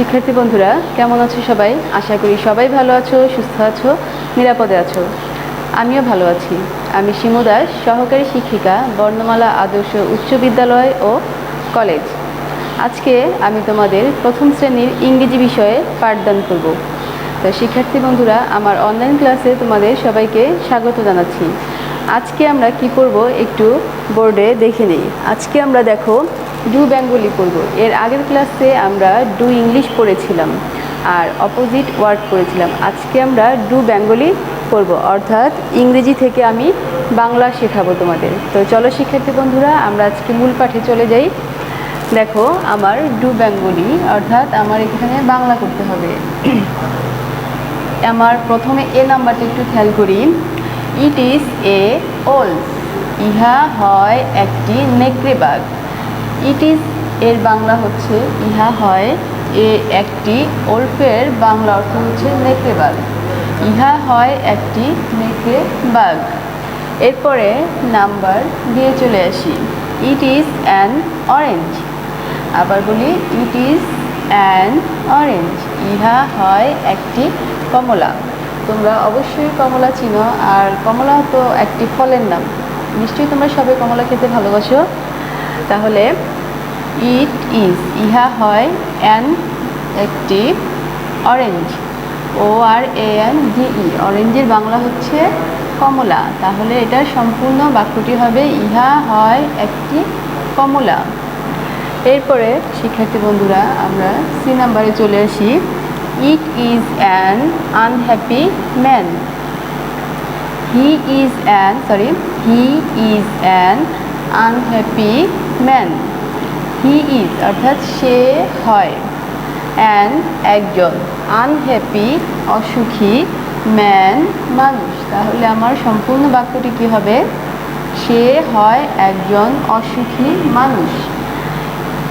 শিক্ষার্থী বন্ধুরা, কেমন আছো সবাই? আশা করি সবাই ভালো আছো, সুস্থ আছো, নিরাপদে আছো। আমিও ভালো আছি। আমি শিমু দাস, সহকারী শিক্ষিকা, বর্ণমালা আদর্শ উচ্চ বিদ্যালয় ও কলেজ। আজকে আমি তোমাদের প্রথম শ্রেণির ইংরেজি বিষয়ে পাঠদান করব। তো শিক্ষার্থী বন্ধুরা, আমার অনলাইন ক্লাসে তোমাদের সবাইকে স্বাগত জানাচ্ছি। আজকে আমরা কি করব একটু বোর্ডে দেখে নিই। আজকে আমরা দেখো ডু বেঙ্গলি পড়ব। এর আগের ক্লাসে আমরা ডু ইংলিশ পড়েছিলাম আর অপোজিট ওয়ার্ড পড়েছিলাম। আজকে আমরা ডু বেঙ্গলি পড়ব। অর্থাৎ ইংরেজি থেকে আমি বাংলা শেখাবো তোমাদের। তো চলো শিক্ষার্থী বন্ধুরা, আমরা আজকে মূল পাঠে চলে যাই। দেখো, আমার ডু বেঙ্গলি, অর্থাৎ আমার এখানে বাংলা করতে হবে। আমার প্রথমে এ নাম্বারটা একটু খেয়াল করি। ইট ইজ এ ওল ইহা হয় একটি নেকড়ে বাঘ। ইট ইজ এর বাংলা হচ্ছে, ইহা হয় এ একটি ওল্ফের বাংলা অর্থ হচ্ছে নেকড়ে বাঘ। ইহা হয় একটি নেকড়ে বাঘ। এরপরে নাম্বার দিয়ে চলে আসি। It is an orange. আবার বলি, ইট ইজ অ্যান অরেঞ্জ। ইহা হয় একটি কমলা। তোমরা অবশ্যই কমলা চিনো, আর কমলা তো একটি ফলের নাম। নিশ্চয়ই তোমরা সবাই কমলা খেতে ভালোবাসো। তাহলে ইট ইজ ইহা হয় অ্যান একটি orange O R A N E অরেঞ্জের বাংলা হচ্ছে কমলা। তাহলে এটার সম্পূর্ণ বাক্যটি হবে ইহা হয় একটি কমলা। এরপরে, শিক্ষার্থী বন্ধুরা, আমরা সি নাম্বারে চলে আসি। It is an unhappy man he is an sorry he is an unhappy man he is, অর্থাৎ সে হয়। অ্যান একজন আনহ্যাপি, অসুখী, ম্যান, মানুষ। তাহলে আমার সম্পূর্ণ বাক্যটি কি হবে? সে হয় একজন অসুখী মানুষ।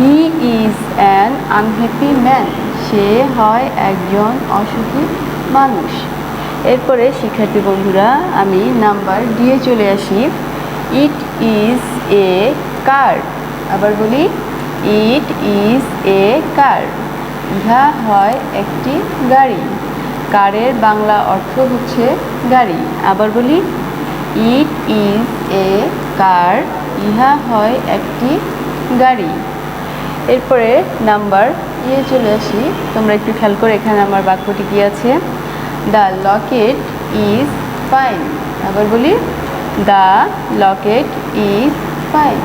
He is an unhappy man. সে হয় একজন অসুখী মানুষ। এরপরে, শিক্ষার্থী বন্ধুরা, আমি নাম্বার দিয়ে চলে আসি। ইট ইজ এ কার আবার বলি ইট ইজ এ কার ইহা হয় একটি গাড়ি। কারের বাংলা অর্থ হচ্ছে গাড়ি। আবার বলি ইট ইজ এ কার ইহা হয় একটি গাড়ি। এরপরে নাম্বার ইয়ে চলে আসি। তোমরা একটু খেয়াল করে এখানে আমার বাক্যটি কি আছে? দ্য লকেট ইজ ফাইন আবার বলি দ্য লকেট ইজ ফাইন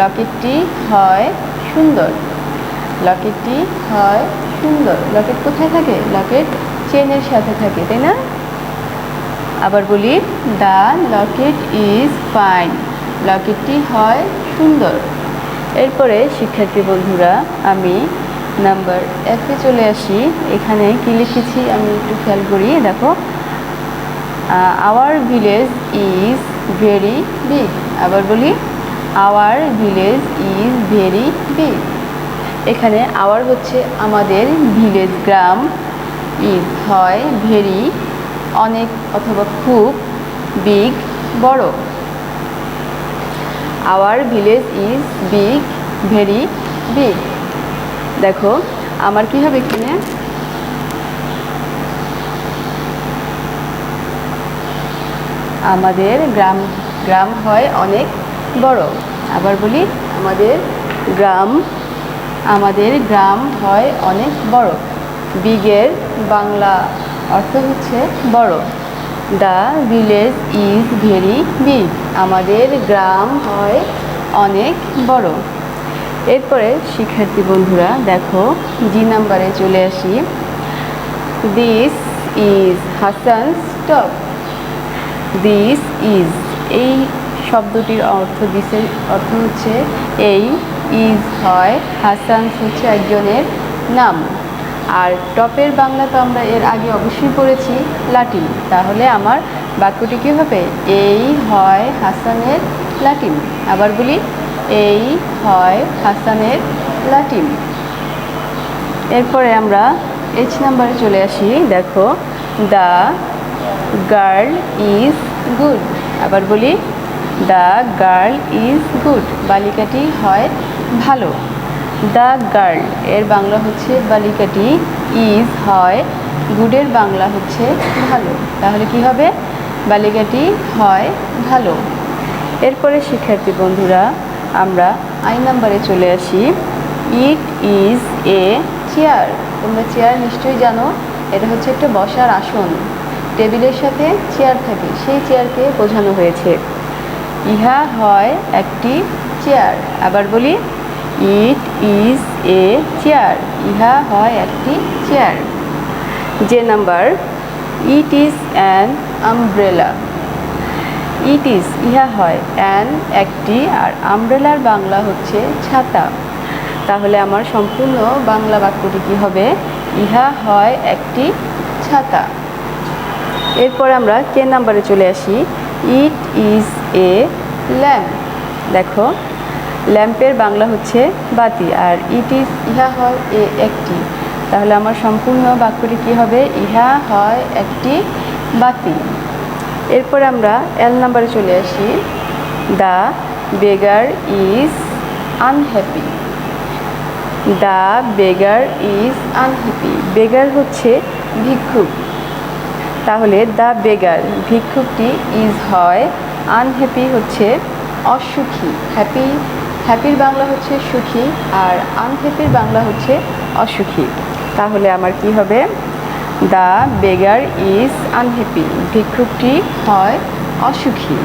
লকেটটি হয় সুন্দর। লকেটটি হয় সুন্দর। লকেট কোথায় থাকে? লকেট চেনের সাথে থাকে, তাই না? আবার বলি, দ্য লকেট ইজ ফাইন। লকেটটি হয় সুন্দর। এরপরে, শিক্ষার্থী বন্ধুরা, আমি নাম্বার এফে চলে আসি। এখানে কি লিখেছি? আমি একটু খেয়াল করি, দেখো। Our village is very big আবার বলি our village is very big এখানে আওয়ার হচ্ছে আমাদের ভিলেজ গ্রাম। ইজ হয় ভেরি অনেক অথবা খুব বিগ বড়। Our village is big very big দেখো, আমার কি হবে এখানে? আমাদের গ্রাম গ্রাম হয় অনেক বড়। আবার বলি, আমাদের গ্রাম আমাদের গ্রাম হয় অনেক বড়। বিগের বাংলা অর্থ হচ্ছে বড়। The village is very big. আমাদের গ্রাম হয় অনেক বড়। এরপরে শিক্ষার্থী বন্ধুরা, দেখো, জি নাম্বারে চলে আসি। This is Hasan stop this is এই শব্দটির অর্থ দিসের অর্থ হচ্ছে এই ইজ হয় হাসান হচ্ছে একজনের নাম। আর টপের বাংলা তো আমরা এর আগে অবশ্যই পড়েছি, লাটিন। তাহলে আমার বাক্যটি কী হবে? এই হয় হাসানের লাটিন। আবার বলি, এই হয় হাসানের লাটিন। এরপরে আমরা এইচ নাম্বারে চলে আসি। দেখো দ্য গার্ল ইজ গুড আবার বলি দ্য গার্ল ইজ গুড বালিকাটি হয় ভালো। দ্য গার্ল এর বাংলা হচ্ছে বালিকাটি ইজ হয় গুডের বাংলা হচ্ছে ভালো। তাহলে কি হবে? বালিকাটি হয় ভালো। এরপরে শিক্ষার্থী বন্ধুরা, আমরা আই নাম্বারে চলে আসি। ইট ইজ এ চেয়ার তোমরা চেয়ার নিশ্চয়ই জানো, এটা হচ্ছে একটা বসার আসন। টেবিলের সাথে চেয়ার থাকে। সেই চেয়ারকে বোঝানো হয়েছে। ইহা হয় একটি চেয়ার। আবার বলি, ইট ইজ এ চেয়ার। ইহা হয় একটি chair. J number, it is an umbrella. It is, ইহা হয়, অ্যান একটি। আর আমব্রেলার বাংলা হচ্ছে ছাতা। তাহলে আমার সম্পূর্ণ বাংলা বাক্যটি কী হবে? ইহা হয় একটি ছাতা। এরপর আমরা কে নাম্বারে চলে আসি? ইট ইজ এ ল্যাম্প দেখো ল্যাম্পের বাংলা হচ্ছে বাতি, আর ইট ইজ ইহা হয় এ একটি। তাহলে আমার সম্পূর্ণ বাক্যটি কী হবে? ইহা হয় একটি বাতি। এরপর আমরা এল নাম্বারে চলে আসি। The beggar is unhappy the beggar is unhappy beggar হচ্ছে ভিক্ষুক। তাহলে দ্য বেগার, ভিক্ষুকটি ইজ হয় আনহ্যাপি হচ্ছে অসুখী। হ্যাপি, হ্যাপির বাংলা হচ্ছে সুখী আর আনহ্যাপির বাংলা হচ্ছে অসুখী। তাহলে আমার কি হবে? দ্য বেগার ইজ আনহ্যাপি, ভিক্ষুকটি হয় অসুখী।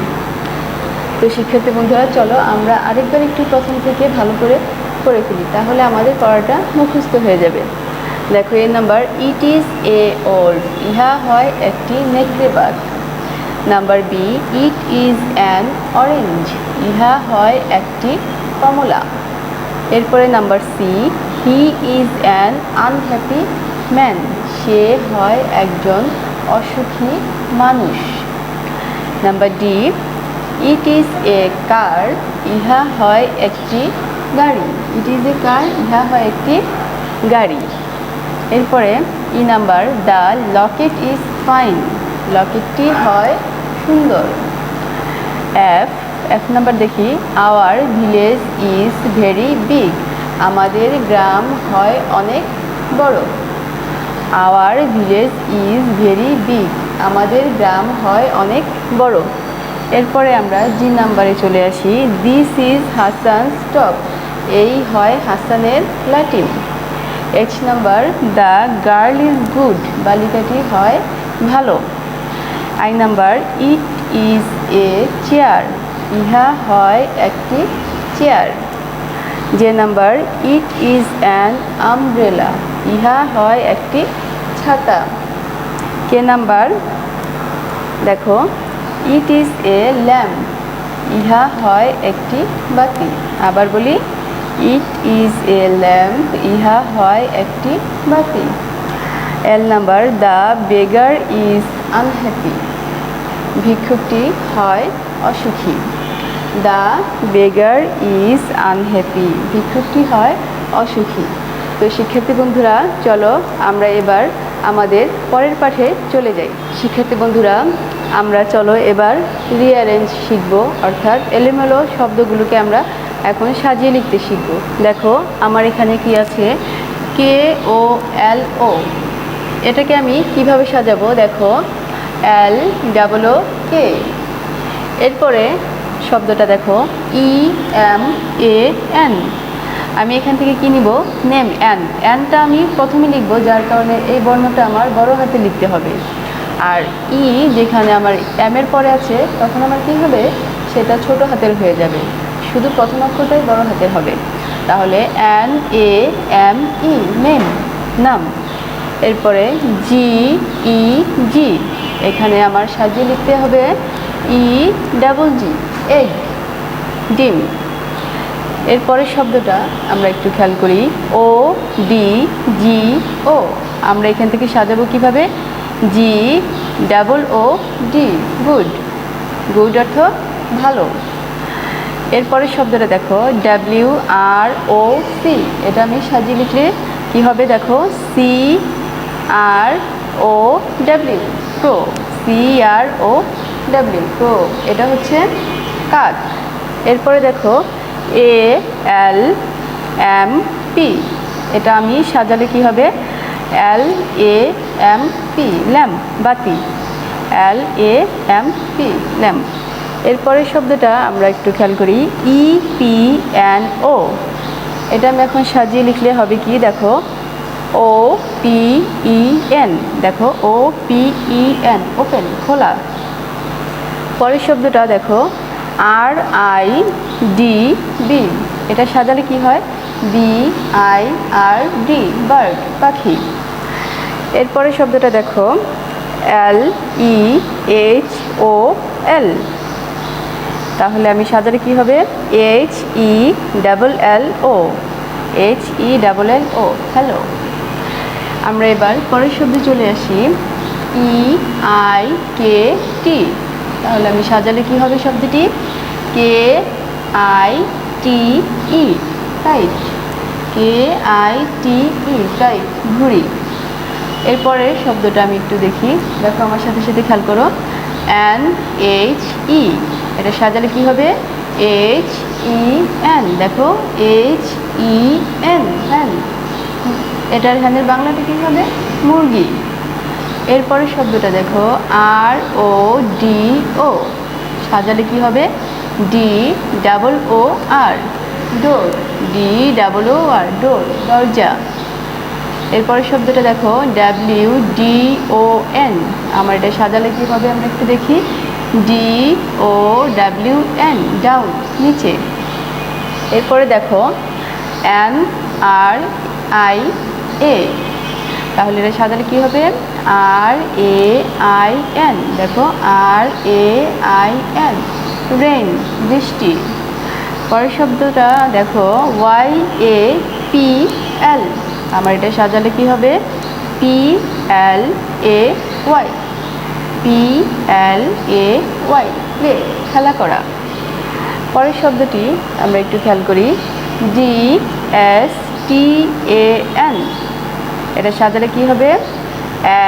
তো শিক্ষার্থী বন্ধুরা, চলো আমরা আরেকবার একটু প্রথম থেকে ভালো করে করে ফেলি, তাহলে আমাদের পড়াটা মুখস্থ হয়ে যাবে। দেখো এর number it is a old ইহা হয় একটি নেকড়ে বাঘ number B it is an orange ইহা হয় একটি কমলা। এরপরে number C he is an unhappy man সে হয় একজন অসুখী মানুষ। Number D it is a car ইহা হয় একটি গাড়ি। ইট ইজ এ কার ইহা হয় একটি গাড়ি। এরপরে E number, the locket is fine. লকেটটি হয় সুন্দর। এফ এফ নাম্বার দেখি। Our village is very big. আমাদের গ্রাম হয় অনেক বড়। Our village is very big. আমাদের গ্রাম হয় অনেক বড়। এরপরে আমরা জি নাম্বারে চলে আসি। দিস ইজ হাসান স্টপ এই হয় হাসানের Latin H number the girl is good বালিকাটি হয় ভালো। I number it is a chair ইহা হয় একটি chair J number it is an umbrella ইহা হয় একটি ছাতা। কে নাম্বার দেখো ইট ইজ এ ল্যাম্প ইহা হয় একটি বাতি। আবার বলি ইট ইজ এ ল্যাম্প ইহা হয় একটি বাতি। L number the beggar is unhappy ভিক্ষুকটি হয় অসুখী। দ্য বেগার ইজ আনহ্যাপি ভিক্ষুকটি হয় অসুখী। তো শিক্ষার্থী বন্ধুরা, চলো আমরা এবার আমাদের পরের পাঠে চলে যাই। শিক্ষার্থী বন্ধুরা, আমরা চলো এবার রিঅ্যারেঞ্জ শিখব। অর্থাৎ এলোমেলো শব্দগুলোকে আমরা এখন সাজিয়ে লিখতে শিখব। দেখো, আমার এখানে কি আছে? কে ও এল ও। এটাকে আমি কীভাবে সাজাবো? দেখো, এল ডাবল ও কে। এরপরে শব্দটা দেখো, ই এম এ এন। আমি এখান থেকে কি নিব? নেম অ্যান অ্যানটা আমি প্রথমে লিখব, যার কারণে এই বর্ণটা আমার বড় হাতে লিখতে হবে। আর ই যেখানে আমার এম এর পরে আছে, তখন আমার কি হবে? সেটা ছোট হাতের হয়ে যাবে। শুধু প্রথম অক্ষরটাই বড় হাতের হবে। তাহলে N, A, M, E name নাম। এরপরে জি, ই, জি। এখানে আমার সাজিয়ে লিখতে হবে ই, ডাবল জি, এগ, ডিম। এরপরের শব্দটা আমরা একটু খেয়াল করি, ও ডি জি, ও। আমরা এখান থেকে সাজাবো কীভাবে? G, double O, D, good. Good অর্থ ভালো। এরপরের শব্দটা দেখো ডাব্লিউ আর ও সি এটা আমি সাজিয়ে লিখলে কী হবে দেখো? C R O W crow C R O W crow এটা হচ্ছে কাক এরপরে দেখো এ এল এম পি এটা আমি সাজালে কি হবে? L A M P lamp বাতি। L A M P lamp এরপরের শব্দটা আমরা একটু খেয়াল করি ই পি এন ও এটা আমি এখন সাজিয়ে লিখলে হবে কি? দেখো ও পি ই এন দেখো O P E N open খোলা। পরের শব্দটা দেখো আর আই ডি বি এটা সাজালে কি হয়? B I R D bird পাখি। এরপরের শব্দটা দেখো এল ই এইচ ও এল তাহলে আমি সাজালে কি হবে? H E double L O H E double L O hello আমরা এবার পরের শব্দে চলে আসি। ই আই কে টি তাহলে আমি সাজালে কি হবে শব্দটি? K I T E kite K I T E kite ঘুড়ি। এরপরে শব্দটা আমি একটু দেখি। দেখো আমার সাথে সাথে খেয়াল করো। এন এইচ ই এটা সাজালে কি হবে? এইচ ই এন দেখো এইচ ই এন হ্যান এটার হ্যানের বাংলাটা কী হবে? মুরগি। এরপরে শব্দটা দেখো আর ও ডি ও সাজালে কি হবে? D double O R door D double O R door দরজা। এরপরের শব্দটা দেখো ডাব্লিউ ডি ও এন আমার এটা সাজালে কী হবে? আমরা একটু দেখি। D O W N down নিচে। এরপরে দেখো এন আর আই এ তাহলে এটা সাজালে কী হবে? আর এ আই এন দেখো R A I N rain বৃষ্টি। পরের শব্দটা দেখো ওয়াই এ পি এল আমার এটা সাজালে কি হবে? P L A Y P L A Y play খেলা করা। পরের শব্দটি আমরা একটু খেয়াল করি। D S T A N এটা সাজালে কি হবে?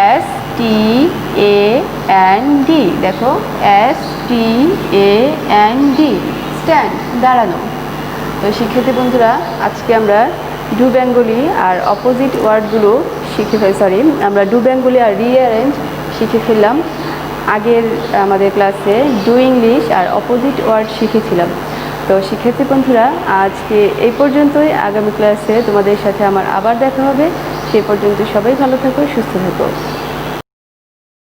S T A N D দেখো S T A N D stand দাঁড়ানো। তো শিক্ষার্থী বন্ধুরা, আজকে আমরা ডু বেঙ্গলি আর অপোজিট ওয়ার্ডগুলো শিখে সরি আমরা ডু বেঙ্গলি আর রিঅ্যারেঞ্জ শিখে ফেললাম। আগের আমাদের ক্লাসে ডু ইংলিশ আর অপোজিট ওয়ার্ড শিখেছিলাম। তো শিক্ষার্থী বন্ধুরা, আজকে এই পর্যন্তই। আগামী ক্লাসে তোমাদের সাথে আমার আবার দেখা হবে। সেই পর্যন্ত সবাই ভালো থাকো, সুস্থ থাকো।